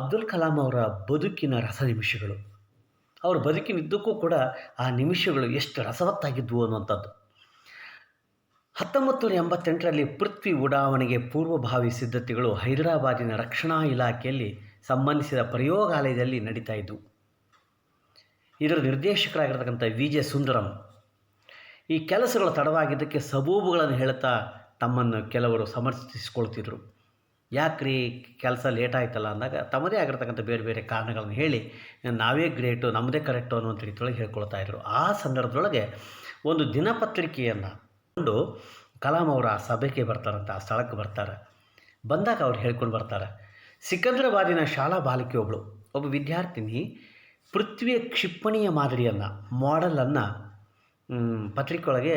ಅಬ್ದುಲ್ ಕಲಾಂ ಅವರ ಬದುಕಿನ ರಸ ನಿಮಿಷಗಳು ಅವರ ಬದುಕಿನಿದ್ದಕ್ಕೂ ಕೂಡ ಆ ನಿಮಿಷಗಳು ಎಷ್ಟು ರಸವತ್ತಾಗಿದ್ವು ಅನ್ನುವಂಥದ್ದು. ಹತ್ತೊಂಬತ್ತು ನೂರ ಎಂಬತ್ತೆಂಟರಲ್ಲಿ ಪೃಥ್ವಿ ಉಡಾವಣೆಗೆ ಪೂರ್ವಭಾವಿ ಸಿದ್ಧತೆಗಳು ಹೈದರಾಬಾದಿನ ರಕ್ಷಣಾ ಇಲಾಖೆಯಲ್ಲಿ ಸಂಬಂಧಿಸಿದ ಪ್ರಯೋಗಾಲಯದಲ್ಲಿ ನಡೀತಾ ಇದ್ದವು ಇದರ ನಿರ್ದೇಶಕರಾಗಿರ್ತಕ್ಕಂಥ ವಿ ಜೆ ಸುಂದರಂ ಈ ಕೆಲಸಗಳು ತಡವಾಗಿದ್ದಕ್ಕೆ ಸಬೂಬುಗಳನ್ನು ಹೇಳ್ತಾ ತಮ್ಮನ್ನು ಕೆಲವರು ಸಮರ್ಥಿಸಿಕೊಳ್ತಿದ್ರು. ಯಾಕ್ರಿ ಕೆಲಸ ಲೇಟ್ ಆಯ್ತಲ್ಲ ಅಂದಾಗ ತಮ್ಮದೇ ಆಗಿರ್ತಕ್ಕಂಥ ಬೇರೆ ಬೇರೆ ಕಾರಣಗಳನ್ನು ಹೇಳಿ ನಾವೇ ಗ್ರೇಟು ನಮ್ಮದೇ ಕರೆಕ್ಟು ಅನ್ನುವಂಥ ರೀತಿಯೊಳಗೆ ಹೇಳ್ಕೊಳ್ತಾ ಇದ್ರು. ಆ ಸಂದರ್ಭದೊಳಗೆ ಒಂದು ದಿನಪತ್ರಿಕೆಯನ್ನು ಕೊಂಡು ಕಲಾಂ ಅವರು ಆ ಸಭೆಗೆ ಬರ್ತಾರಂತ, ಆ ಸ್ಥಳಕ್ಕೆ ಬರ್ತಾರೆ. ಬಂದಾಗ ಅವ್ರು ಹೇಳ್ಕೊಂಡು ಬರ್ತಾರೆ, ಸಿಕಂದ್ರಾಬಾದಿನ ಶಾಲಾ ಬಾಲಕಿಯೊಬ್ಳು ಒಬ್ಬ ವಿದ್ಯಾರ್ಥಿನಿ ಪೃಥ್ವಿಯ ಕ್ಷಿಪಣಿಯ ಮಾದರಿಯನ್ನು ಮಾಡೆಲನ್ನು ಪತ್ರಿಕೆಯೊಳಗೆ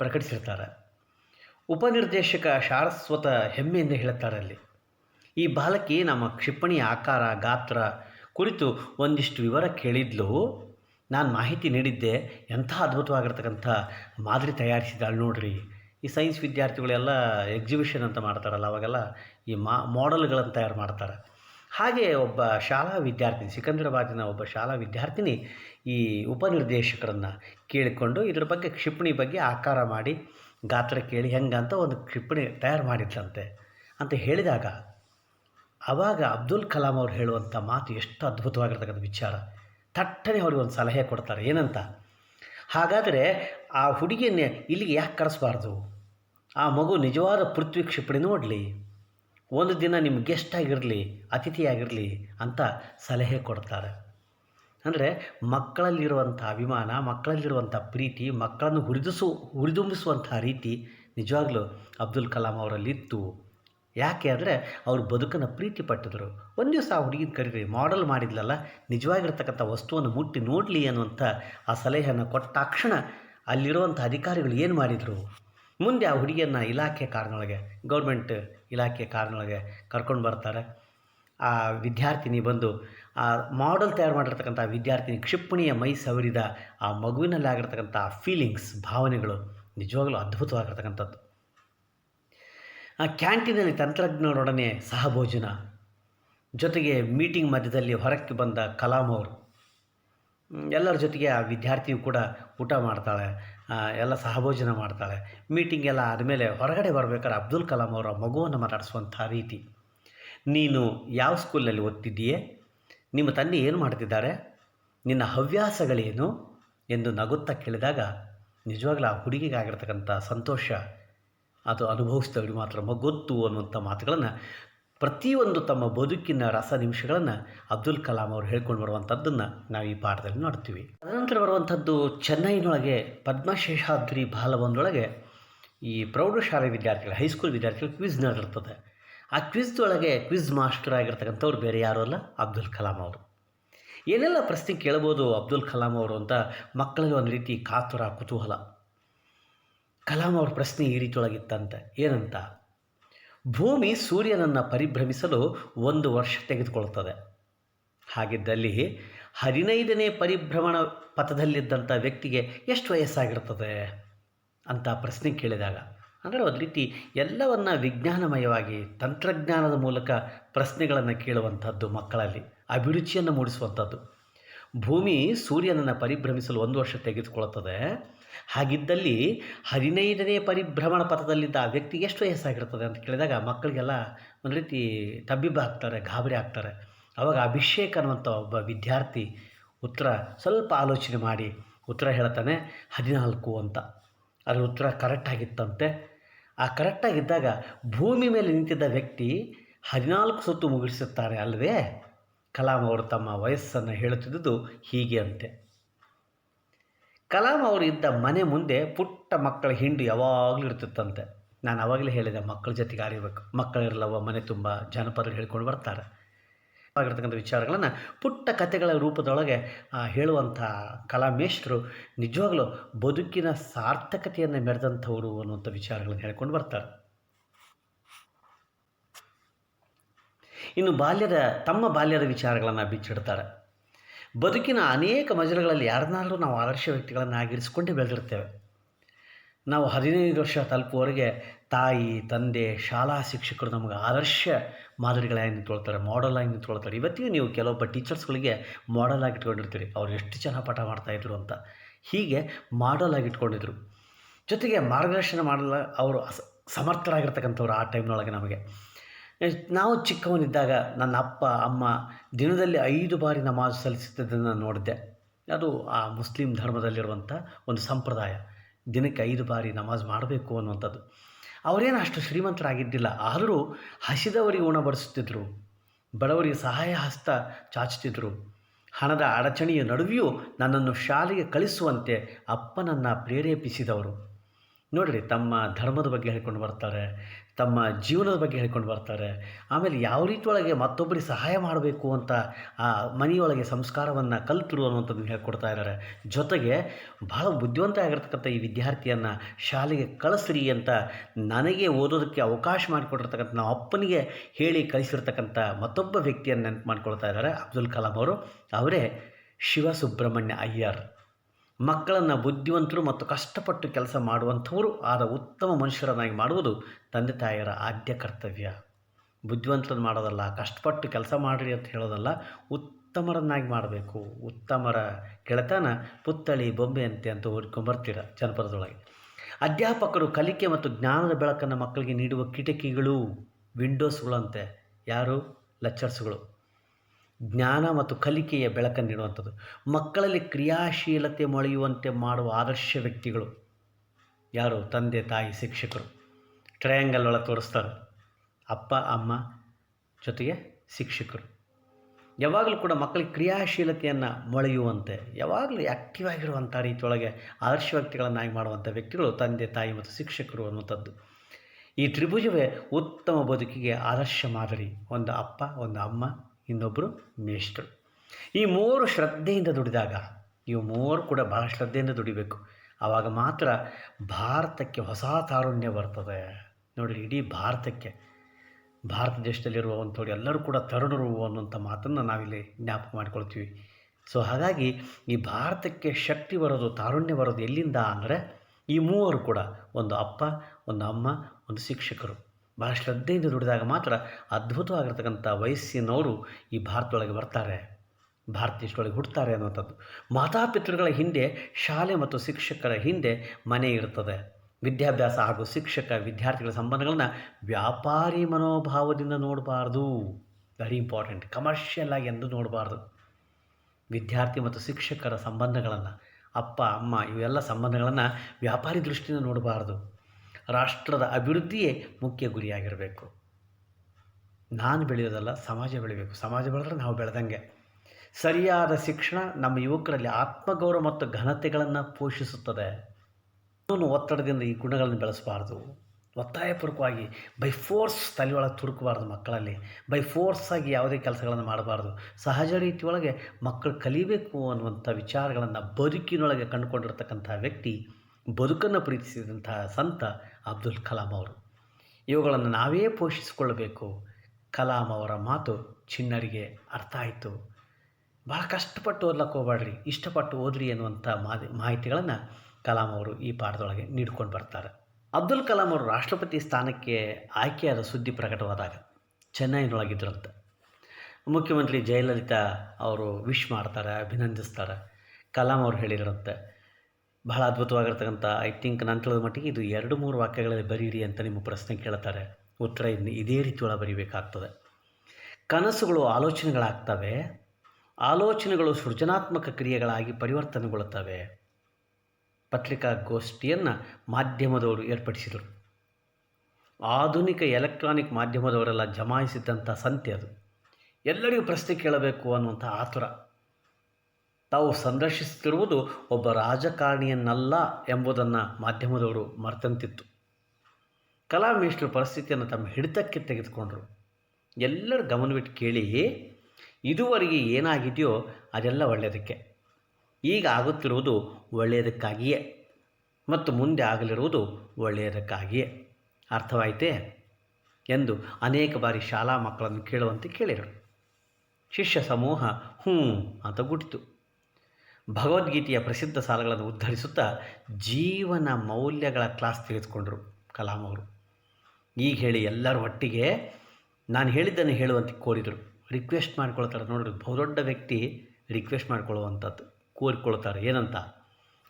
ಪ್ರಕಟಿಸಿರ್ತಾರೆ. ಉಪನಿರ್ದೇಶಕ ಶಾರಸ್ವತ ಹೆಮ್ಮೆಯಿಂದ ಹೇಳುತ್ತಾರೆ ಅಲ್ಲಿ. ಈ ಬಾಲಕಿ ನಮ್ಮ ಕ್ಷಿಪಣಿಯ ಆಕಾರ, ಗಾತ್ರ ಕುರಿತು ಒಂದಿಷ್ಟು ವಿವರ ಕೇಳಿದ್ಲು. ನಾನು ಮಾಹಿತಿ ನೀಡಿದ್ದೆ. ಎಂಥ ಅದ್ಭುತವಾಗಿರ್ತಕ್ಕಂಥ ಮಾದರಿ ತಯಾರಿಸಿದಾಳೆ ನೋಡ್ರಿ. ಈ ಸೈನ್ಸ್ ವಿದ್ಯಾರ್ಥಿಗಳೆಲ್ಲ ಎಕ್ಸಿಬಿಷನ್ ಅಂತ ಮಾಡ್ತಾರಲ್ಲ, ಅವಾಗೆಲ್ಲ ಈ ಮಾ ಮಾಡೆಲ್ಗಳನ್ನು ತಯಾರು ಮಾಡ್ತಾರೆ. ಹಾಗೆ ಒಬ್ಬ ಶಾಲಾ ವಿದ್ಯಾರ್ಥಿನಿ, ಸಿಕಂದ್ರಾಬಾದಿನ ಒಬ್ಬ ಶಾಲಾ ವಿದ್ಯಾರ್ಥಿನಿ ಈ ಉಪನಿರ್ದೇಶಕರನ್ನು ಕೇಳಿಕೊಂಡು ಇದರ ಬಗ್ಗೆ ಕ್ಷಿಪಣಿ ಬಗ್ಗೆ ಆಕಾರ ಮಾಡಿ ಗಾತ್ರ ಕೇಳಿ ಹೆಂಗೆ ಅಂತ ಒಂದು ಕ್ಷಿಪಣಿ ತಯಾರು ಮಾಡಿದ್ಲಂತೆ ಅಂತ ಹೇಳಿದಾಗ ಆವಾಗ ಅಬ್ದುಲ್ ಕಲಾಂ ಅವ್ರು ಹೇಳುವಂಥ ಮಾತು ಎಷ್ಟು ಅದ್ಭುತವಾಗಿರ್ತಕ್ಕಂಥ ವಿಚಾರ. ಥಟ್ಟನೆ ಅವ್ರಿಗೆ ಒಂದು ಸಲಹೆ ಕೊಡ್ತಾರೆ. ಏನಂತ? ಹಾಗಾದರೆ ಆ ಹುಡುಗಿಯನ್ನೇ ಇಲ್ಲಿಗೆ ಯಾಕೆ ಕರೆಸಬಾರ್ದು? ಆ ಮಗು ನಿಜವಾದ ಪೃಥ್ವಿ ಕ್ಷಿಪಣಿ ನೋಡಲಿ. ಒಂದು ದಿನ ನಿಮ್ಮ ಗೆಸ್ಟ್ ಆಗಿರಲಿ, ಅತಿಥಿಯಾಗಿರಲಿ ಅಂತ ಸಲಹೆ ಕೊಡ್ತಾರೆ. ಅಂದರೆ ಮಕ್ಕಳಲ್ಲಿರುವಂಥ ಅಭಿಮಾನ, ಮಕ್ಕಳಲ್ಲಿರುವಂಥ ಪ್ರೀತಿ, ಮಕ್ಕಳನ್ನು ಹುರಿದುಸು, ಹುರಿದುಂಬಿಸುವಂಥ ರೀತಿ ನಿಜವಾಗಲೂ ಅಬ್ದುಲ್ ಕಲಾಂ ಅವರಲ್ಲಿತ್ತು. ಯಾಕೆ ಅಂದರೆ ಅವರು ಬದುಕನ್ನು ಪ್ರೀತಿ ಪಟ್ಟಿದ್ರು. ಒಂದು ದಿವಸ ಆ ಹುಡುಗಿನ ಕರೀರಿ ಮಾಡಲ್ ಮಾಡಿದ್ಲಲ್ಲ, ನಿಜವಾಗಿರ್ತಕ್ಕಂಥ ವಸ್ತುವನ್ನು ಮುಟ್ಟಿ ನೋಡಲಿ ಅನ್ನುವಂಥ ಆ ಸಲಹೆಯನ್ನು ಕೊಟ್ಟಾಕ್ಷಣ ಅಲ್ಲಿರುವಂಥ ಅಧಿಕಾರಿಗಳು ಏನು ಮಾಡಿದರು? ಮುಂದೆ ಆ ಹುಡುಗಿಯನ್ನು ಇಲಾಖೆ ಕಾರಣೊಳಗೆ ಗೌರ್ಮೆಂಟ್ ಇಲಾಖೆ ಕಾರಣೊಳಗೆ ಕರ್ಕೊಂಡು ಬರ್ತಾರೆ. ಆ ವಿದ್ಯಾರ್ಥಿನಿ ಬಂದು ಆ ಮಾಡೆಲ್ ತಯಾರು ಮಾಡಿರ್ತಕ್ಕಂಥ ವಿದ್ಯಾರ್ಥಿನಿ ಕ್ಷಿಪಣಿಯ ಮೈ ಸವರಿದ ಆ ಮಗುವಿನಲ್ಲಿ ಆಗಿರ್ತಕ್ಕಂಥ ಫೀಲಿಂಗ್ಸ್ ಭಾವನೆಗಳು ನಿಜವಾಗಲೂ ಅದ್ಭುತವಾಗಿರ್ತಕ್ಕಂಥದ್ದು. ಆ ಕ್ಯಾಂಟೀನಲ್ಲಿ ತಂತ್ರಜ್ಞರೊಡನೆ ಸಹಭೋಜನ, ಜೊತೆಗೆ ಮೀಟಿಂಗ್ ಮಧ್ಯದಲ್ಲಿ ಹೊರಕ್ಕೆ ಬಂದ ಕಲಾಂ ಅವರು. ಎಲ್ಲರ ಜೊತೆಗೆ ಆ ವಿದ್ಯಾರ್ಥಿಯು ಕೂಡ ಊಟ ಮಾಡ್ತಾಳೆ ಎಲ್ಲ ಸಹಭೋಜನ ಮಾಡ್ತಾಳೆ. ಮೀಟಿಂಗ್ ಎಲ್ಲ ಆದಮೇಲೆ ಹೊರಗಡೆ ಬರಬೇಕಾದ್ರೆ ಅಬ್ದುಲ್ ಕಲಾಂ ಅವರ ಮಗುವನ್ನು ಮಾತಾಡಿಸುವಂಥ ರೀತಿ. ನೀನು ಯಾವ ಸ್ಕೂಲಲ್ಲಿ ಓದ್ತಿದ್ದೀಯೇ? ನಿಮ್ಮ ತಂದೆ ಏನು ಮಾಡ್ತಿದ್ದಾರೆ? ನಿನ್ನ ಹವ್ಯಾಸಗಳೇನು? ಎಂದು ನಗುತ್ತಾ ಕೇಳಿದಾಗ ನಿಜವಾಗ್ಲೂ ಆ ಹುಡುಗಿಗೆ ಆಗಿರ್ತಕ್ಕಂಥ ಸಂತೋಷ, ಅದು ಅನುಭವಿಸಿದವರಿಗೆ ಮಾತ್ರ. ಗೊತ್ತು ಅನ್ನುವಂಥ ಮಾತುಗಳನ್ನು ಪ್ರತಿಯೊಂದು ತಮ್ಮ ಬದುಕಿನ ರಸ ನಿಮಿಷಗಳನ್ನು ಅಬ್ದುಲ್ ಕಲಾಂ ಅವರು ಹೇಳ್ಕೊಂಡು ಬರುವಂಥದ್ದನ್ನು ನಾವು ಈ ಪಾಠದಲ್ಲಿ ನೋಡ್ತೀವಿ. ತದನಂತರ ಬರುವಂಥದ್ದು ಚೆನ್ನೈನೊಳಗೆ ಪದ್ಮಶೇಷಾದ್ರಿ ಬಾಲವನದೊಳಗೆ ಈ ಪ್ರೌಢಶಾಲೆ ವಿದ್ಯಾರ್ಥಿಗಳು, ಹೈಸ್ಕೂಲ್ ವಿದ್ಯಾರ್ಥಿಗಳು ಕ್ವಿಜ್ ನಡೆದಿರ್ತದೆ. ಆ ಕ್ವಿಜ್ದೊಳಗೆ ಕ್ವಿಜ್ ಮಾಸ್ಟರ್ ಆಗಿರ್ತಕ್ಕಂಥವ್ರು ಬೇರೆ ಯಾರೂ ಅಲ್ಲ, ಅಬ್ದುಲ್ ಕಲಾಂ ಅವರು. ಏನೆಲ್ಲ ಪ್ರಶ್ನೆ ಕೇಳ್ಬೋದು ಅಬ್ದುಲ್ ಕಲಾಂ ಅವರು ಅಂತ ಮಕ್ಕಳಿಗೆ ಒಂದು ರೀತಿ ಕಾತುರ, ಕುತೂಹಲ. ಕಲಾಂ ಅವ್ರ ಪ್ರಶ್ನೆ ಈ ರೀತಿಯೊಳಗಿತ್ತಂತೆ. ಏನಂತ? ಭೂಮಿ ಸೂರ್ಯನನ್ನು ಪರಿಭ್ರಮಿಸಲು ಒಂದು ವರ್ಷ ತೆಗೆದುಕೊಳ್ತದೆ. ಹಾಗಿದ್ದಲ್ಲಿ ಹದಿನೈದನೇ ಪರಿಭ್ರಮಣ ಪಥದಲ್ಲಿದ್ದಂಥ ವ್ಯಕ್ತಿಗೆ ಎಷ್ಟು ವಯಸ್ಸಾಗಿರ್ತದೆ? ಅಂತ ಪ್ರಶ್ನೆ ಕೇಳಿದಾಗ. ಅಂದರೆ ಒಂದು ರೀತಿ ಎಲ್ಲವನ್ನ ವಿಜ್ಞಾನಮಯವಾಗಿ, ತಂತ್ರಜ್ಞಾನದ ಮೂಲಕ ಪ್ರಶ್ನೆಗಳನ್ನು ಕೇಳುವಂಥದ್ದು ಮಕ್ಕಳಲ್ಲಿ, ಅಭಿರುಚಿಯನ್ನು ಮೂಡಿಸುವಂಥದ್ದು ಭೂಮಿ ಸೂರ್ಯನನ್ನು ಪರಿಭ್ರಮಿಸಲು ಒಂದು ವರ್ಷ ತೆಗೆದುಕೊಳ್ಳುತ್ತದೆ. ಹಾಗಿದ್ದಲ್ಲಿ ಹದಿನೈದನೇ ಪರಿಭ್ರಮಣ ಪಥದಲ್ಲಿದ್ದ ಆ ವ್ಯಕ್ತಿ ಎಷ್ಟು ವಯಸ್ಸಾಗಿರ್ತದೆ ಅಂತ ಕೇಳಿದಾಗ ಮಕ್ಕಳಿಗೆಲ್ಲ ಒಂದು ರೀತಿ ತಬ್ಬಿಬ್ಬ ಆಗ್ತಾರೆ ಗಾಬರಿ ಆಗ್ತಾರೆ ಆವಾಗ ಅಭಿಷೇಕ್ ಅನ್ನುವಂಥ ಒಬ್ಬ ವಿದ್ಯಾರ್ಥಿ ಉತ್ತರ ಸ್ವಲ್ಪ ಆಲೋಚನೆ ಮಾಡಿ ಉತ್ತರ ಹೇಳ್ತಾನೆ, ಹದಿನಾಲ್ಕು ಅಂತ. ಅದರ ಉತ್ತರ ಕರೆಕ್ಟಾಗಿತ್ತಂತೆ ಆ ಕರೆಕ್ಟಾಗಿದ್ದಾಗ ಭೂಮಿ ಮೇಲೆ ನಿಂತಿದ್ದ ವ್ಯಕ್ತಿ ಹದಿನಾಲ್ಕು ಸುತ್ತು ಮುಗಿಸುತ್ತಾರೆ ಅಲ್ಲವೇ? ಕಲಾಂ ಅವರು ತಮ್ಮ ವಯಸ್ಸನ್ನು ಹೇಳುತ್ತಿದ್ದುದು ಹೀಗೆ ಅಂತೆ. ಕಲಾಂ ಅವರು ಇದ್ದ ಮನೆ ಮುಂದೆ ಪುಟ್ಟ ಮಕ್ಕಳ ಹಿಂಡು ಯಾವಾಗಲೂ ಇರ್ತಿತ್ತಂತೆ ನಾನು ಅವಾಗಲೇ ಹೇಳಿದೆ ಮಕ್ಕಳ ಜೊತೆಗೆ ಆರಿಬೇಕು ಮಕ್ಕಳಿರಲ್ಲವ ಮನೆ ತುಂಬ ಜನಪದರು ಹೇಳ್ಕೊಂಡು ಬರ್ತಾರೆ. ಆಗಿರ್ತಕ್ಕಂಥ ವಿಚಾರಗಳನ್ನು ಪುಟ್ಟ ಕಥೆಗಳ ರೂಪದೊಳಗೆ ಹೇಳುವಂಥ ಕಲಾಮೇಷ್ಟರು ನಿಜವಾಗಲೂ ಬದುಕಿನ ಸಾರ್ಥಕತೆಯನ್ನು ಮೆರೆದಂಥವರು ಅನ್ನುವಂಥ ವಿಚಾರಗಳನ್ನು ಹೇಳ್ಕೊಂಡು ಬರ್ತಾರೆ. ಇನ್ನು ಬಾಲ್ಯದ, ತಮ್ಮ ಬಾಲ್ಯದ ವಿಚಾರಗಳನ್ನು ಬಿಚ್ಚಿಡ್ತಾರೆ. ಬದುಕಿನ ಅನೇಕ ಮಜಲುಗಳಲ್ಲಿ ಯಾರನ್ನಾದರೂ ನಾವು ಆದರ್ಶ ವ್ಯಕ್ತಿಗಳನ್ನು ಆಗಿರಿಸಿಕೊಂಡೇ ಬೆಳೆದಿರ್ತೇವೆ ನಾವು ಹದಿನೈದು ವರ್ಷ ತಲುಪುವವರೆಗೆ ತಾಯಿ, ತಂದೆ, ಶಾಲಾ ಶಿಕ್ಷಕರು ನಮಗೆ ಆದರ್ಶ ಮಾದರಿಗಳಾಗಿ ನಿಂತ್ಕೊಳ್ತಾರೆ ಮಾಡಲಾಗಿ ನಿಂತ್ಕೊಳ್ತಾರೆ ಇವತ್ತಿಗೂ ನೀವು ಕೆಲವೊಬ್ಬ ಟೀಚರ್ಸ್ಗಳಿಗೆ ಮಾಡಲ್ ಆಗಿ ಇಟ್ಕೊಂಡಿರ್ತೀರಿ ಅವ್ರು ಎಷ್ಟು ಚೆನ್ನಾಗಿ ಪಾಠ ಮಾಡ್ತಾಯಿದ್ರು ಅಂತ. ಹೀಗೆ ಮಾಡಲ್ ಆಗಿ ಇಟ್ಕೊಂಡಿದ್ರು ಜೊತೆಗೆ ಮಾರ್ಗದರ್ಶನ ಮಾಡಲು ಅವರು ಅಸ, ಸಮರ್ಥರಾಗಿರ್ತಕ್ಕಂಥವ್ರು ಆ ಟೈಮ್ನೊಳಗೆ ನಮಗೆ. ನಾವು ಚಿಕ್ಕವನಿದ್ದಾಗ ನನ್ನ ಅಪ್ಪ, ಅಮ್ಮ ದಿನದಲ್ಲಿ ಐದು ಬಾರಿ ನಮಾಜ್ ಸಲ್ಲಿಸುತ್ತಿದ್ದನ್ನು ನೋಡಿದ್ದೆ. ಅದು ಆ ಮುಸ್ಲಿಂ ಧರ್ಮದಲ್ಲಿರುವಂಥ ಒಂದು ಸಂಪ್ರದಾಯ. ದಿನಕ್ಕೆ ಐದು ಬಾರಿ ನಮಾಜ್ ಮಾಡಬೇಕು ಅನ್ನುವಂಥದ್ದು. ಅವರೇನು ಅಷ್ಟು ಶ್ರೀಮಂತರಾಗಿದ್ದಿಲ್ಲ, ಆದರೂ ಹಸಿದವರಿಗೆ ಉಣಬಡಿಸುತ್ತಿದ್ದರು ಬಡವರಿಗೆ ಸಹಾಯ ಹಸ್ತ ಚಾಚುತ್ತಿದ್ದರು ಹಣದ ಅಡಚಣೆಯ ನಡುವೆಯೂ ನನ್ನನ್ನು ಶಾಲೆಗೆ ಕಳಿಸುವಂತೆ ಅಪ್ಪನನ್ನು ಪ್ರೇರೇಪಿಸಿದವರು. ನೋಡಿರಿ ತಮ್ಮ ಧರ್ಮದ ಬಗ್ಗೆ ಹೇಳ್ಕೊಂಡು ಬರ್ತಾರೆ. ತಮ್ಮ ಜೀವನದ ಬಗ್ಗೆ ಹೇಳ್ಕೊಂಡು ಬರ್ತಾರೆ. ಆಮೇಲೆ ಯಾವ ರೀತಿಯೊಳಗೆ ಮತ್ತೊಬ್ಬರಿಗೆ ಸಹಾಯ ಮಾಡಬೇಕು ಅಂತ ಆ ಮನೆಯೊಳಗೆ ಸಂಸ್ಕಾರವನ್ನು ಕಲ್ತರು ಅನ್ನುವಂಥದ್ದನ್ನು ಹೇಳ್ಕೊಡ್ತಾ ಇದ್ದಾರೆ. ಜೊತೆಗೆ ಬಹಳ ಬುದ್ಧಿವಂತ ಆಗಿರ್ತಕ್ಕಂಥ ಈ ವಿದ್ಯಾರ್ಥಿಯನ್ನು ಶಾಲೆಗೆ ಕಳಿಸ್ರಿ ಅಂತ ನನಗೆ ಓದೋದಕ್ಕೆ ಅವಕಾಶ ಮಾಡಿಕೊಟ್ಟಿರ್ತಕ್ಕಂಥ ನಾವು ಅಪ್ಪನಿಗೆ ಹೇಳಿ ಕಳಿಸಿರ್ತಕ್ಕಂಥ ಮತ್ತೊಬ್ಬ ವ್ಯಕ್ತಿಯನ್ನು ನೆನಪು ಮಾಡ್ಕೊಳ್ತಾ ಇದ್ದಾರೆ, ಅಬ್ದುಲ್ ಕಲಾಂ ಅವರು. ಅವರೇ ಶಿವಸುಬ್ರಹ್ಮಣ್ಯ ಅಯ್ಯರ್. ಮಕ್ಕಳನ್ನು ಬುದ್ಧಿವಂತರು ಮತ್ತು ಕಷ್ಟಪಟ್ಟು ಕೆಲಸ ಮಾಡುವಂಥವರು ಆದ ಉತ್ತಮ ಮನುಷ್ಯರನ್ನಾಗಿ ಮಾಡುವುದು ತಂದೆ ತಾಯಿಯರ ಆದ್ಯ ಕರ್ತವ್ಯ. ಬುದ್ಧಿವಂತರನ್ನು ಮಾಡೋದಲ್ಲ, ಕಷ್ಟಪಟ್ಟು ಕೆಲಸ ಮಾಡಿರಿ ಅಂತ ಹೇಳೋದಲ್ಲ, ಉತ್ತಮರನ್ನಾಗಿ ಮಾಡಬೇಕು. ಉತ್ತಮರ ಗೆಳೆತನ ಪುತ್ತಳಿ ಬೊಂಬೆ ಅಂತೆ ಓದ್ಕೊಂಬರ್ತೀರ ಜನಪದದೊಳಗೆ. ಅಧ್ಯಾಪಕರು ಕಲಿಕೆ ಮತ್ತು ಜ್ಞಾನದ ಬೆಳಕನ್ನು ಮಕ್ಕಳಿಗೆ ನೀಡುವ ಕಿಟಕಿಗಳು ವಿಂಡೋಸ್ಗಳಂತೆ ಯಾರು? ಲೆಕ್ಚರ್ಸ್ಗಳು ಜ್ಞಾನ ಮತ್ತು ಕಲಿಕೆಯ ಬೆಳಕನ್ನು ನೀಡುವಂಥದ್ದು. ಮಕ್ಕಳಲ್ಲಿ ಕ್ರಿಯಾಶೀಲತೆ ಮೊಳೆಯುವಂತೆ ಮಾಡುವ ಆದರ್ಶ ವ್ಯಕ್ತಿಗಳು ಯಾರು? ತಂದೆ, ತಾಯಿ, ಶಿಕ್ಷಕರು. ಟ್ರಯಾಂಗಲ್ ಒಳಗೆ ತೋರಿಸ್ತಾರೆ. ಅಪ್ಪ, ಅಮ್ಮ ಜೊತೆಗೆ ಶಿಕ್ಷಕರು. ಯಾವಾಗಲೂ ಕೂಡ ಮಕ್ಕಳಿಗೆ ಕ್ರಿಯಾಶೀಲತೆಯನ್ನು ಮೊಳೆಯುವಂತೆ, ಯಾವಾಗಲೂ ಆ್ಯಕ್ಟಿವ್ ಆಗಿರುವಂಥ ರೀತಿಯೊಳಗೆ ಆದರ್ಶ ವ್ಯಕ್ತಿಗಳನ್ನಾಗಿ ಮಾಡುವಂಥ ವ್ಯಕ್ತಿಗಳು ತಂದೆ, ತಾಯಿ ಮತ್ತು ಶಿಕ್ಷಕರು ಅನ್ನುವಂಥದ್ದು. ಈ ತ್ರಿಭುಜವೇ ಉತ್ತಮ ಬದುಕಿಗೆ ಆದರ್ಶ ಮಾದರಿ. ಒಂದು ಅಪ್ಪ, ಒಂದು ಅಮ್ಮ ಇನ್ನೊಬ್ಬರು ಮೇಷ್ಟ್ರು. ಈ ಮೂರು ಶ್ರದ್ಧೆಯಿಂದ ದುಡಿದಾಗ, ಇವು ಮೂರು ಕೂಡ ಬಹಳ ಶ್ರದ್ಧೆಯಿಂದ ದುಡಿಬೇಕು. ಆವಾಗ ಮಾತ್ರ ಭಾರತಕ್ಕೆ ಹೊಸ ತಾರುಣ್ಯ ಬರ್ತದೆ. ನೋಡಿ, ಇಡೀ ಭಾರತಕ್ಕೆ, ಭಾರತ ದೇಶದಲ್ಲಿರುವಂಥವ್ರು ಎಲ್ಲರೂ ಕೂಡ ತರುಣರು ಅನ್ನುವಂಥ ಮಾತನ್ನು ನಾವಿಲ್ಲಿ ಜ್ಞಾಪಕ ಮಾಡಿಕೊಳ್ತೀವಿ. ಸೊ, ಹಾಗಾಗಿ ಈ ಭಾರತಕ್ಕೆ ಶಕ್ತಿ ಬರೋದು, ತಾರುಣ್ಯ ಬರೋದು ಎಲ್ಲಿಂದ ಅಂದರೆ, ಈ ಮೂವರು ಕೂಡ ಒಂದು ಅಪ್ಪ, ಒಂದು ಅಮ್ಮ, ಒಂದು ಶಿಕ್ಷಕರು. ಭಾಳ ಶ್ರದ್ಧೆಯಿಂದ ದುಡಿದಾಗ ಮಾತ್ರ ಅದ್ಭುತವಾಗಿರ್ತಕ್ಕಂಥ ವಯಸ್ಸಿನವರು ಈ ಭಾರತದೊಳಗೆ ಬರ್ತಾರೆ. ಭಾರತೀಯಷ್ಟೊಳಗೆ ಹುಡ್ತಾರೆ ಅನ್ನುವಂಥದ್ದು. ಮಾತಾಪಿತೃಗಳ ಹಿಂದೆ, ಶಾಲೆ ಮತ್ತು ಶಿಕ್ಷಕರ ಹಿಂದೆ ಮನೆ ಇರ್ತದೆ ವಿದ್ಯಾಭ್ಯಾಸ ಹಾಗೂ ಶಿಕ್ಷಕ ವಿದ್ಯಾರ್ಥಿಗಳ ಸಂಬಂಧಗಳನ್ನು ವ್ಯಾಪಾರಿ ಮನೋಭಾವದಿಂದ ನೋಡಬಾರ್ದು. ವೆರಿ ಇಂಪಾರ್ಟೆಂಟ್ ಕಮರ್ಷಿಯಲ್ ಆಗಿ ಎಂದು ನೋಡಬಾರ್ದು. ವಿದ್ಯಾರ್ಥಿ ಮತ್ತು ಶಿಕ್ಷಕರ ಸಂಬಂಧಗಳನ್ನು, ಅಪ್ಪ, ಅಮ್ಮ ಇವೆಲ್ಲ ಸಂಬಂಧಗಳನ್ನು ವ್ಯಾಪಾರಿ ದೃಷ್ಟಿಯಿಂದ ನೋಡಬಾರ್ದು. ರಾಷ್ಟ್ರದ ಅಭಿವೃದ್ಧಿಯೇ ಮುಖ್ಯ ಗುರಿಯಾಗಿರಬೇಕು. ನಾನು ಬೆಳೆಯೋದಲ್ಲ, ಸಮಾಜ ಬೆಳಿಬೇಕು. ಸಮಾಜ ಬೆಳೆದ್ರೆ ನಾವು ಬೆಳೆದಂಗೆ. ಸರಿಯಾದ ಶಿಕ್ಷಣ ನಮ್ಮ ಯುವಕರಲ್ಲಿ ಆತ್ಮಗೌರವ ಮತ್ತು ಘನತೆಗಳನ್ನು ಪೋಷಿಸುತ್ತದೆ. ಅವನು ಒತ್ತಡದಿಂದ ಈ ಗುಣಗಳನ್ನು ಬೆಳೆಸಬಾರ್ದು. ಒತ್ತಾಯಪೂರ್ವಕವಾಗಿ ಬೈ ಫೋರ್ಸ್ ತಲೆಯೊಳಗೆ ತುರುಕಬಾರ್ದು ಮಕ್ಕಳಲ್ಲಿ. ಬೈ ಫೋರ್ಸ್ ಆಗಿ ಯಾವುದೇ ಕೆಲಸಗಳನ್ನು ಮಾಡಬಾರ್ದು. ಸಹಜ ರೀತಿಯೊಳಗೆ ಮಕ್ಕಳು ಕಲಿಬೇಕು ಅನ್ನುವಂಥ ವಿಚಾರಗಳನ್ನು ಬದುಕಿನೊಳಗೆ ಕಂಡುಕೊಂಡಿರ್ತಕ್ಕಂಥ ವ್ಯಕ್ತಿ ಬದುಕನ್ನು ಪ್ರೀತಿಸಿದಂತಹ ಸಂತ ಅಬ್ದುಲ್ ಕಲಾಂ ಅವರು. ಇವುಗಳನ್ನು ನಾವೇ ಪೋಷಿಸಿಕೊಳ್ಳಬೇಕು. ಕಲಾಂ ಅವರ ಮಾತು ಚಿನ್ನರಿಗೆ ಅರ್ಥ ಆಯಿತು. ಭಾಳ ಕಷ್ಟಪಟ್ಟು ಓದ್ಲಕ್ಕೆ ಹೋಗ್ಬೇಡ್ರಿ, ಇಷ್ಟಪಟ್ಟು ಓದ್ರಿ ಎನ್ನುವಂಥ ಮಾಹಿತಿಗಳನ್ನು ಕಲಾಂ ಅವರು ಈ ಪಾಠದೊಳಗೆ ನೀಡ್ಕೊಂಡು ಬರ್ತಾರೆ. ಅಬ್ದುಲ್ ಕಲಾಂ ಅವರು ರಾಷ್ಟ್ರಪತಿ ಸ್ಥಾನಕ್ಕೆ ಆಯ್ಕೆಯಾದ ಸುದ್ದಿ ಪ್ರಕಟವಾದಾಗ ಚೆನ್ನೈನೊಳಗಿದ್ರಂತೆ. ಮುಖ್ಯಮಂತ್ರಿ ಜಯಲಲಿತಾ ಅವರು ವಿಶ್ ಮಾಡ್ತಾರೆ, ಅಭಿನಂದಿಸ್ತಾರೆ. ಕಲಾಂ ಅವರು ಹೇಳಿದ್ರಂತೆ ಬಹಳ ಅದ್ಭುತವಾಗಿರ್ತಕ್ಕಂಥ ಐ ಥಿಂಕ್ ನಾನು ತಿಳಿದ ಮಟ್ಟಿಗೆ ಇದು ಎರಡು ಮೂರು ವಾಕ್ಯಗಳಲ್ಲಿ ಬರೀರಿ ಅಂತ ನಿಮ್ಮ ಪ್ರಶ್ನೆ ಕೇಳ್ತಾರೆ. ಉತ್ತರ ಇದೇ ರೀತಿಯೊಳಗೆ ಬರೀಬೇಕಾಗ್ತದೆ. ಕನಸುಗಳು ಆಲೋಚನೆಗಳಾಗ್ತವೆ. ಆಲೋಚನೆಗಳು ಸೃಜನಾತ್ಮಕ ಕ್ರಿಯೆಗಳಾಗಿ ಪರಿವರ್ತನೆಗೊಳ್ಳುತ್ತವೆ. ಪತ್ರಿಕಾಗೋಷ್ಠಿಯನ್ನು ಮಾಧ್ಯಮದವರು ಏರ್ಪಡಿಸಿದರು. ಆಧುನಿಕ ಎಲೆಕ್ಟ್ರಾನಿಕ್ ಮಾಧ್ಯಮದವರೆಲ್ಲ ಜಮಾಯಿಸಿದ್ದಂಥ ಸಂತೆ ಅದು. ಎಲ್ಲರಿಗೂ ಪ್ರಶ್ನೆ ಕೇಳಬೇಕು ಅನ್ನುವಂಥ ಆತುರ. ತಾವು ಸಂದರ್ಶಿಸುತ್ತಿರುವುದು ಒಬ್ಬ ರಾಜಕಾರಣಿಯನ್ನಲ್ಲ ಎಂಬುದನ್ನು ಮಾಧ್ಯಮದವರು ಮರೆತಂತಿತ್ತು. ಕಲಾಂ ಮೇಷ್ಟ್ರು ಪರಿಸ್ಥಿತಿಯನ್ನು ತಮ್ಮ ಹಿಡಿತಕ್ಕೆ ತೆಗೆದುಕೊಂಡರು. ಎಲ್ಲರ ಗಮನವಿಟ್ಟು ಕೇಳಿ, ಇದುವರೆಗೆ ಏನಾಗಿದೆಯೋ ಅದೆಲ್ಲ ಒಳ್ಳೆಯದಕ್ಕೆ. ಈಗ ಆಗುತ್ತಿರುವುದು ಒಳ್ಳೆಯದಕ್ಕಾಗಿಯೇ ಮತ್ತು ಮುಂದೆ ಆಗಲಿರುವುದು ಒಳ್ಳೆಯದಕ್ಕಾಗಿಯೇ. ಅರ್ಥವಾಯಿತೇ? ಎಂದು ಅನೇಕ ಬಾರಿ ಶಾಲಾ ಮಕ್ಕಳನ್ನು ಕೇಳುವಂತೆ ಕೇಳಿದರು. ಶಿಷ್ಯ ಸಮೂಹ ಹ್ಞೂ ಅಂತ ಗುಟ್ಟಿತು. ಭಗವದ್ಗೀತೆಯ ಪ್ರಸಿದ್ಧ ಸಾಲಗಳನ್ನು ಉದ್ಧರಿಸುತ್ತಾ ಜೀವನ ಮೌಲ್ಯಗಳ ಕ್ಲಾಸ್ ತೆಗೆದುಕೊಂಡರು ಕಲಾಂ ಅವರು. ಈಗ ಹೇಳಿ ಎಲ್ಲರ ಒಟ್ಟಿಗೆ ನಾನು ಹೇಳಿದ್ದನ್ನು ಹೇಳುವಂತೆ ಕೋರಿದರು. ರಿಕ್ವೆಸ್ಟ್ ಮಾಡ್ಕೊಳ್ತಾರೆ ನೋಡಿರಿ ಬಹುದೊಡ್ಡ ವ್ಯಕ್ತಿ ರಿಕ್ವೆಸ್ಟ್ ಮಾಡ್ಕೊಳ್ಳುವಂಥದ್ದು ಕೋರಿಕೊಳ್ತಾರೆ ಏನಂತ?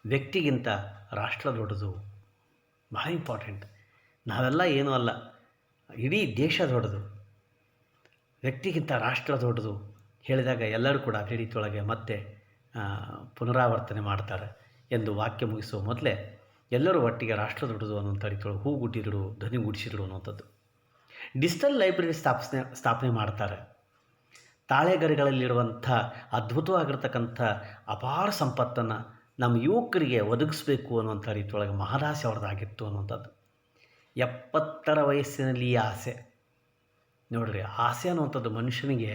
ವ್ಯಕ್ತಿಗಿಂತ ರಾಷ್ಟ್ರ ದೊಡ್ಡದು ಬಹಳ ಇಂಪಾರ್ಟೆಂಟ್ ನಾವೆಲ್ಲ ಏನೂ ಅಲ್ಲ, ಇಡೀ ದೇಶ ದೊಡ್ಡದು. ವ್ಯಕ್ತಿಗಿಂತ ರಾಷ್ಟ್ರ ದೊಡ್ಡದು ಹೇಳಿದಾಗ ಎಲ್ಲರೂ ಕೂಡ ಅದೇ ಮತ್ತೆ ಪುನರಾವರ್ತನೆ ಮಾಡ್ತಾರೆ ಎಂದು ವಾಕ್ಯ ಮುಗಿಸುವ ಮೊದಲೇ ಎಲ್ಲರೂ ಒಟ್ಟಿಗೆ ರಾಷ್ಟ್ರ ದೊಡ್ಡದು ಅನ್ನೋಂಥ ರೀತಿಯೊಳಗೆ ಧ್ವನಿ ಧ್ವನಿಗೂಡಿಸಿದ್ರು ಅನ್ನೋಂಥದ್ದು ಡಿಜಿಟಲ್ ಲೈಬ್ರರಿ ಸ್ಥಾಪನೆ ಸ್ಥಾಪನೆ ಮಾಡ್ತಾರೆ. ತಾಳೆಗರಿಗಳಲ್ಲಿರುವಂಥ ಅದ್ಭುತವಾಗಿರ್ತಕ್ಕಂಥ ಅಪಾರ ಸಂಪತ್ತನ್ನು ನಮ್ಮ ಯುವಕರಿಗೆ ಒದಗಿಸ್ಬೇಕು ಅನ್ನುವಂಥ ರೀತಿಯೊಳಗೆ ಮಹದಾಸೆ ಅವ್ರದ್ದಾಗಿತ್ತು ಅನ್ನುವಂಥದ್ದು. ಎಪ್ಪತ್ತರ ವಯಸ್ಸಿನಲ್ಲಿ ಈ ಆಸೆ. ನೋಡ್ರಿ, ಆಸೆ ಅನ್ನುವಂಥದ್ದು ಮನುಷ್ಯನಿಗೆ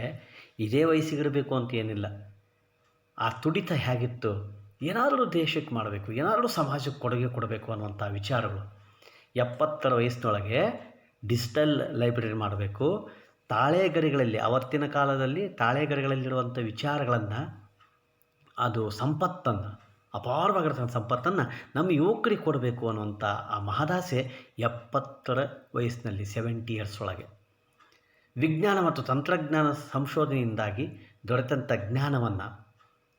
ಇದೇ ವಯಸ್ಸಿಗಿರಬೇಕು ಅಂತ ಏನಿಲ್ಲ. ಆ ತುಡಿತ ಹೇಗಿತ್ತು? ಏನಾದರೂ ದೇಶಕ್ಕೆ ಮಾಡಬೇಕು, ಏನಾದರೂ ಸಮಾಜಕ್ಕೆ ಕೊಡುಗೆ ಕೊಡಬೇಕು ಅನ್ನುವಂಥ ವಿಚಾರಗಳು. ಎಪ್ಪತ್ತರ ವಯಸ್ಸಿನೊಳಗೆ ಡಿಜಿಟಲ್ ಲೈಬ್ರರಿ ಮಾಡಬೇಕು. ತಾಳೆಗರಿಗಳಲ್ಲಿ, ಅವತ್ತಿನ ಕಾಲದಲ್ಲಿ ತಾಳೆಗರಿಗಳಲ್ಲಿರುವಂಥ ವಿಚಾರಗಳನ್ನು, ಅದು ಸಂಪತ್ತನ್ನು, ಅಪಾರವಾಗಿರ್ತಕ್ಕಂಥ ಸಂಪತ್ತನ್ನು ನಮ್ಮ ಯುವಕರಿಗೆ ಕೊಡಬೇಕು ಅನ್ನುವಂಥ ಆ ಮಹದಾಸೆ ಎಪ್ಪತ್ತರ ವಯಸ್ಸಿನಲ್ಲಿ ಸೆವೆಂಟಿ ಇಯರ್ಸ್ ಒಳಗೆ. ವಿಜ್ಞಾನ ಮತ್ತು ತಂತ್ರಜ್ಞಾನ ಸಂಶೋಧನೆಯಿಂದಾಗಿ ದೊರೆತಂಥ ಜ್ಞಾನವನ್ನು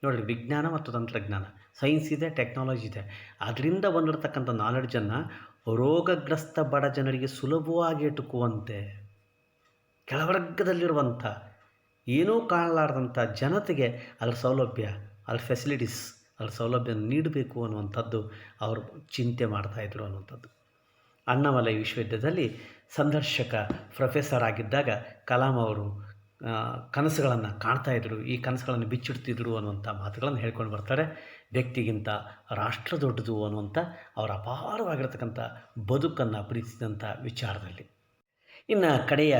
ನೋಡಿರಿ, ವಿಜ್ಞಾನ ಮತ್ತು ತಂತ್ರಜ್ಞಾನ ಸೈನ್ಸ್ ಇದೆ ಟೆಕ್ನಾಲಜಿ ಇದೆ. ಅದರಿಂದ ಬಂದಿರತಕ್ಕಂಥ ನಾಲೆಡ್ಜನ್ನು ರೋಗಗ್ರಸ್ತ ಬಡ ಜನರಿಗೆ ಸುಲಭವಾಗಿ ಎಟುಕುವಂತೆ, ಕೆಳವರ್ಗದಲ್ಲಿರುವಂಥ, ಏನೂ ಕಾಣಲಾರ್ದಂಥ ಜನತೆಗೆ ಅದರ ಸೌಲಭ್ಯ, ಅದ್ರ ಫೆಸಿಲಿಟೀಸ್ ಅದ್ರ ಸೌಲಭ್ಯ ನೀಡಬೇಕು ಅನ್ನುವಂಥದ್ದು ಅವರು ಚಿಂತೆ ಮಾಡ್ತಾಯಿದ್ರು ಅನ್ನುವಂಥದ್ದು. ಅಣ್ಣಾಮಲೈ ವಿಶ್ವವಿದ್ಯಾಲಯದಲ್ಲಿ ಸಂದರ್ಶಕ ಪ್ರೊಫೆಸರ್ ಆಗಿದ್ದಾಗ ಕಲಾಂ ಅವರು ಕನಸುಗಳನ್ನು ಕಾಣ್ತಾ ಇದ್ದರು ಈ ಕನಸುಗಳನ್ನು ಬಿಚ್ಚಿಡ್ತಿದ್ರು ಅನ್ನುವಂಥ ಮಾತುಗಳನ್ನು ಹೇಳ್ಕೊಂಡು ಬರ್ತಾರೆ. ವ್ಯಕ್ತಿಗಿಂತ ರಾಷ್ಟ್ರ ದೊಡ್ಡದು ಅನ್ನುವಂಥ ಅವರ ಅಪಾರವಾಗಿರ್ತಕ್ಕಂಥ ಬದುಕನ್ನು ಪ್ರೀತಿಸಿದಂಥ ವಿಚಾರದಲ್ಲಿ. ಇನ್ನು ಕಡೆಯ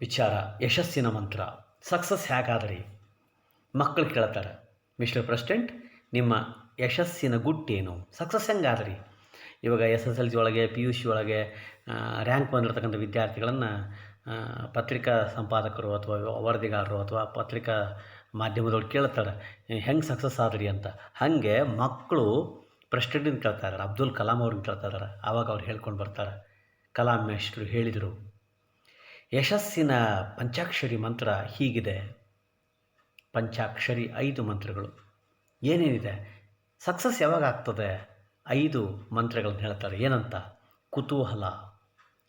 ವಿಚಾರ, ಯಶಸ್ಸಿನ ಮಂತ್ರ, ಸಕ್ಸಸ್ ಹೇಗಾದ್ರಿ? ಮಕ್ಕಳು ಕೇಳ್ತಾರೆ, ಮಿಸ್ಟರ್ ಪ್ರೆಸಿಡೆಂಟ್, ನಿಮ್ಮ ಯಶಸ್ಸಿನ ಗುಟ್ಟೇನು? ಸಕ್ಸಸ್ ಹೆಂಗಾದ್ರಿ? ಇವಾಗ ಎಸ್ ಎಸ್ ಎಲ್ ಸಿ ಒಳಗೆ, ಪಿ ಯು ಸಿ ಒಳಗೆ ರ್ಯಾಂಕ್ ಬಂದಿರತಕ್ಕಂಥ ವಿದ್ಯಾರ್ಥಿಗಳನ್ನು ಪತ್ರಿಕಾ ಸಂಪಾದಕರು ಅಥವಾ ವರದಿಗಾರರು ಅಥವಾ ಪತ್ರಿಕಾ ಮಾಧ್ಯಮದವ್ರು ಕೇಳ್ತಾರೆ ಹೆಂಗೆ ಸಕ್ಸಸ್ ಆದ್ರಿ? ಅಂತ. ಹಾಗೆ ಮಕ್ಕಳು ಪ್ರೆಸಿಡೆಂಟಿನ ಕೇಳ್ತಾ ಇದ್ದಾರೆ ಅಬ್ದುಲ್ ಕಲಾಂ ಅವ್ರನ್ನ ಕೇಳ್ತಾ ಇದ್ದಾರೆ ಆವಾಗ ಅವ್ರು ಹೇಳ್ಕೊಂಡು ಬರ್ತಾರೆ, ಕಲಾಂ ಮೇಷ್ಟ್ರು ಹೇಳಿದರು, ಯಶಸ್ಸಿನ ಪಂಚಾಕ್ಷರಿ ಮಂತ್ರ ಹೀಗಿದೆ. ಪಂಚಾಕ್ಷರಿ ಐದು ಮಂತ್ರಗಳು. ಏನೇನಿದೆ? ಸಕ್ಸಸ್ ಯಾವಾಗ ಆಗ್ತದೆ? ಐದು ಮಂತ್ರಗಳನ್ನ ಹೇಳ್ತಾರೆ. ಏನಂತ? ಕುತೂಹಲ.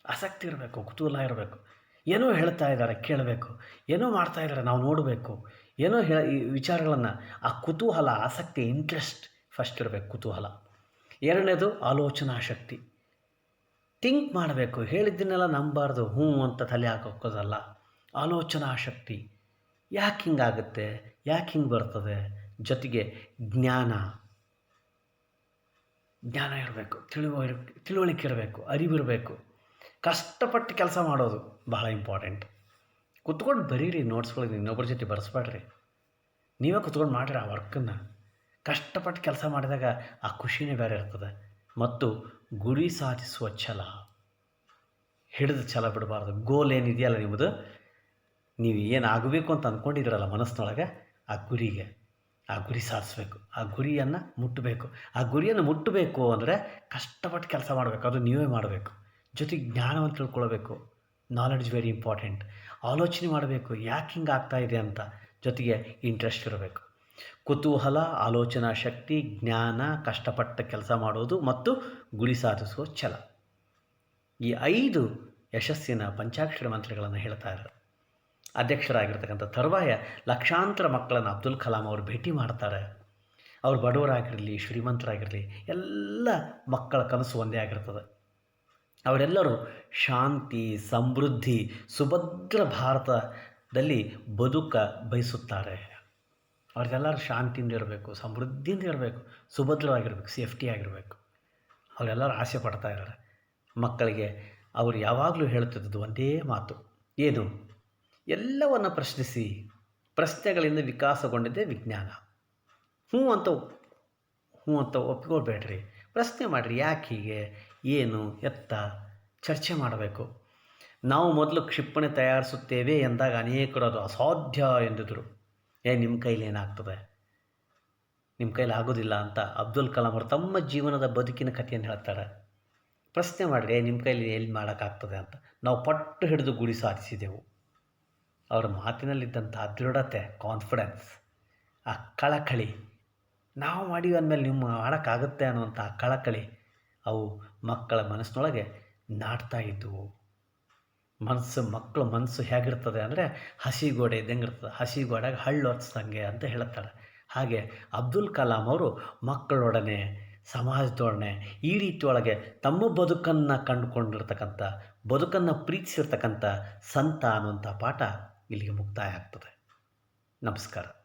ಆಸಕ್ತಿ ಇರಬೇಕು, ಕುತೂಹಲ ಇರಬೇಕು. ಏನೋ ಹೇಳ್ತಾ ಇದ್ದಾರೆ ಕೇಳಬೇಕು, ಏನೋ ಮಾಡ್ತಾ ಇದ್ದಾರೆ ನಾವು ನೋಡಬೇಕು, ಏನೋ ಹೇಳ, ಈ ವಿಚಾರಗಳನ್ನು, ಆ ಕುತೂಹಲ, ಆಸಕ್ತಿ ಇಂಟ್ರೆಸ್ಟ್ ಫಸ್ಟ್ ಇರಬೇಕು ಕುತೂಹಲ. ಎರಡನೇದು ಆಲೋಚನಾ ಶಕ್ತಿ. ಥಿಂಕ್ ಮಾಡಬೇಕು, ಹೇಳಿದ್ದನ್ನೆಲ್ಲ ನಂಬಾರ್ದು, ಹ್ಞೂ ಅಂತ ತಲೆ ಹಾಕೋಕ್ಕೋದಲ್ಲ. ಆಲೋಚನಾ ಶಕ್ತಿ. ಯಾಕೆ ಹಿಂಗಾಗುತ್ತೆ, ಯಾಕೆ ಹಿಂಗೆ ಬರ್ತದೆ? ಜೊತೆಗೆ ಜ್ಞಾನ. ಜ್ಞಾನ ಇರಬೇಕು ತಿಳುವ ತಿಳುವಳಿಕೆ ಇರಬೇಕು, ಅರಿವಿರಬೇಕು. ಕಷ್ಟಪಟ್ಟು ಕೆಲಸ ಮಾಡೋದು ಬಹಳ ಇಂಪಾರ್ಟೆಂಟ್. ಕುತ್ಕೊಂಡು ಬರೀರಿ ನೋಟ್ಸ್ಗಳಿಗೆ ಇನ್ನೊಬ್ಬರ ಜೊತೆ ಬರೆಸ್ಬೇಡ್ರಿ. ನೀವೇ ಕುತ್ಕೊಂಡು ಮಾಡಿರಿ ಆ ವರ್ಕನ್ನು. ಕಷ್ಟಪಟ್ಟು ಕೆಲಸ ಮಾಡಿದಾಗ ಆ ಖುಷಿನೇ ಬೇರೆ ಇರ್ತದೆ. ಮತ್ತು ಗುರಿ ಸಾಧಿಸುವ ಛಲ. ಹಿಡಿದು ಛಲ ಬಿಡಬಾರ್ದು. ಗೋಲ್ ಏನಿದೆಯಲ್ಲ ನಿಮ್ಮದು? ನೀವು ಏನು ಆಗಬೇಕು ಅಂತ ಅಂದ್ಕೊಂಡಿದ್ದೀರಲ್ಲ ಮನಸ್ಸಿನೊಳಗೆ? ಆ ಗುರಿಗೆ. ಆ ಗುರಿ ಸಾಧಿಸ್ಬೇಕು. ಆ ಗುರಿಯನ್ನು ಮುಟ್ಟಬೇಕು. ಆ ಗುರಿಯನ್ನು ಮುಟ್ಟಬೇಕು ಅಂದರೆ ಕಷ್ಟಪಟ್ಟು ಕೆಲಸ ಮಾಡಬೇಕು. ಅದು ನೀವೇ ಮಾಡಬೇಕು. ಜೊತೆಗೆ ಜ್ಞಾನವನ್ನು ತಿಳ್ಕೊಳ್ಬೇಕು. ನಾಲೆಡ್ಜ್ ವೆರಿ ಇಂಪಾರ್ಟೆಂಟ್ ಆಲೋಚನೆ ಮಾಡಬೇಕು. ಯಾಕೆ ಹಿಂಗೆ ಆಗ್ತಾಯಿದೆ ಅಂತ ಜೊತೆಗೆ ಇಂಟ್ರೆಸ್ಟ್ ಇರಬೇಕು. ಕುತೂಹಲ, ಆಲೋಚನಾ ಶಕ್ತಿ, ಜ್ಞಾನ, ಕಷ್ಟಪಟ್ಟ ಕೆಲಸ ಮಾಡೋದು ಮತ್ತು ಗುರಿ ಸಾಧಿಸುವ ಛಲ. ಈ ಐದು ಯಶಸ್ಸಿನ ಪಂಚಾಕ್ಷರ ಮಂತ್ರಗಳನ್ನು ಹೇಳ್ತಾ ಇದ್ದಾರೆ ಅಧ್ಯಕ್ಷರಾಗಿರ್ತಕ್ಕಂಥ ತರುವಾಯ ಲಕ್ಷಾಂತರ ಮಕ್ಕಳನ್ನು ಅಬ್ದುಲ್ ಕಲಾಂ ಅವರು ಭೇಟಿ ಮಾಡ್ತಾರೆ. ಅವರು ಬಡವರಾಗಿರಲಿ, ಶ್ರೀಮಂತರಾಗಿರಲಿ, ಎಲ್ಲ ಮಕ್ಕಳ ಕನಸು ಒಂದೇ ಆಗಿರ್ತದೆ. ಅವರೆಲ್ಲರೂ ಶಾಂತಿ, ಸಮೃದ್ಧಿ, ಸುಭದ್ರ ಭಾರತದಲ್ಲಿ ಬದುಕ ಬಯಸುತ್ತಾರೆ. ಅವ್ರಿಗೆಲ್ಲರೂ ಶಾಂತಿಯಿಂದ ಇರಬೇಕು, ಸಮೃದ್ಧಿಯಿಂದ ಇರಬೇಕು, ಸುಭದ್ರವಾಗಿರಬೇಕು, ಸೇಫ್ಟಿ ಆಗಿರಬೇಕು. ಅವರೆಲ್ಲರೂ ಆಸೆ ಪಡ್ತಾ ಇದ್ದಾರೆ. ಮಕ್ಕಳಿಗೆ ಅವರು ಯಾವಾಗಲೂ ಹೇಳುತ್ತಿದ್ದುದು ಒಂದೇ ಮಾತು ಏನು ಎಲ್ಲವನ್ನು ಪ್ರಶ್ನಿಸಿ, ಪ್ರಶ್ನೆಗಳಿಂದ ವಿಕಾಸಗೊಂಡಿದ್ದೇ ವಿಜ್ಞಾನ. ಹ್ಞೂ ಅಂತ ಹ್ಞೂ ಅಂತ ಒಪ್ಕೊಳ್ಬೇಡ್ರಿ ಪ್ರಶ್ನೆ ಮಾಡಿರಿ, ಯಾಕೆ ಹೀಗೆ? ಏನು? ಎತ್ತ? ಚರ್ಚೆ ಮಾಡಬೇಕು. ನಾವು ಮೊದಲು ಕ್ಷಿಪಣಿ ತಯಾರಿಸುತ್ತೇವೆ ಎಂದಾಗ ಅನೇಕರು ಅದು ಅಸಾಧ್ಯ ಎಂದಿದ್ರು. ಏ ನಿಮ್ಮ ಕೈಲಿ ಏನಾಗ್ತದೆ? ನಿಮ್ಮ ಕೈಲಿ ಆಗೋದಿಲ್ಲ ಅಂತ ಅಬ್ದುಲ್ ಕಲಾಂ ಅವರು ತಮ್ಮ ಜೀವನದ ಬದುಕಿನ ಕಥೆಯನ್ನು ಹೇಳ್ತಾರೆ. ಪ್ರಶ್ನೆ ಮಾಡಿರಿ ನಿಮ್ಮ ಕೈಲಿ ಎಲ್ಲಿ ಮಾಡೋಕ್ಕಾಗ್ತದೆ ಅಂತ. ನಾವು ಪಟ್ಟು ಹಿಡಿದು ಗುಡಿ ಸಾಧಿಸಿದೆವು. ಅವರ ಮಾತಿನಲ್ಲಿದ್ದಂಥ ದೃಢತೆ ಕಾನ್ಫಿಡೆನ್ಸ್ ಆ ಕಳಕಳಿ ನಾವು ಮಾಡೀವಿ ಅಂದಮೇಲೆ ನಿಮ್ಮ ಮಾಡೋಕ್ಕಾಗುತ್ತೆ ಅನ್ನುವಂಥ ಕಳಕಳಿ ಅವು ಮಕ್ಕಳ ಮನಸ್ಸಿನೊಳಗೆ ನಾಟ್ತಾ ಇದ್ದವು ಮನಸ್ಸು, ಮಕ್ಕಳು ಮನಸ್ಸು ಹೇಗಿರ್ತದೆ ಅಂದರೆ ಹಸಿ ಗೋಡೆ ಇದ್ದಂಗೆ ಇರ್ತದೆ. ಹಸಿ ಗೋಡೆಗೆ ಹಳ್ಳು ಹೊರ್ಸ್ದಂಗೆ ಅಂತ ಹೇಳ್ತಾರೆ. ಹಾಗೆ ಅಬ್ದುಲ್ ಕಲಾಂ ಅವರು ಮಕ್ಕಳೊಡನೆ, ಸಮಾಜದೊಡನೆ ಈ ರೀತಿಯೊಳಗೆ ತಮ್ಮ ಬದುಕನ್ನು ಕಂಡುಕೊಂಡಿರ್ತಕ್ಕಂಥ, ಬದುಕನ್ನು ಪ್ರೀತಿಸಿರ್ತಕ್ಕಂಥ ಸಂತ ಅನ್ನುವಂಥ ಪಾಠ ಇಲ್ಲಿಗೆ ಮುಕ್ತಾಯ ಆಗ್ತದೆ. ನಮಸ್ಕಾರ.